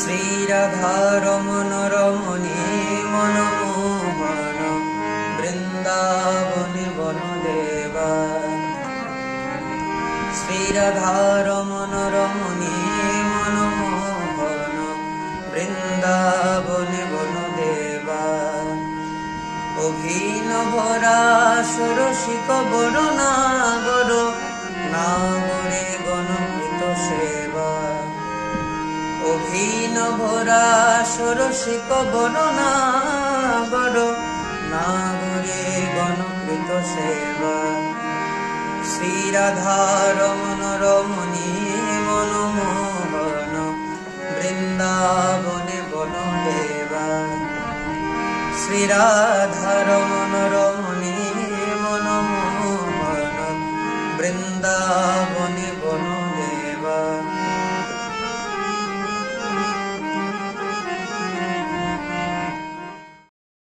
শ্রীরাধারমণ রমণী মনমোহন বৃন্দাবনে বনদেবা শ্রীরাধারমণ রমণী মনমোহন বৃন্দাবনে বনদেবা অভিনবরা সুরসিক বরনাগর নাগরে গণকৃত সেবা। হীন ভরা সরসিক বর্ণনা গড় নাগরে গণকৃত সেবা। শ্রীরাধার মনোরমণী মনমোহন বৃন্দাবনে বনদেবা। শ্রীরাধার মনোরমণী মনমোহন বৃন্দাবনে বন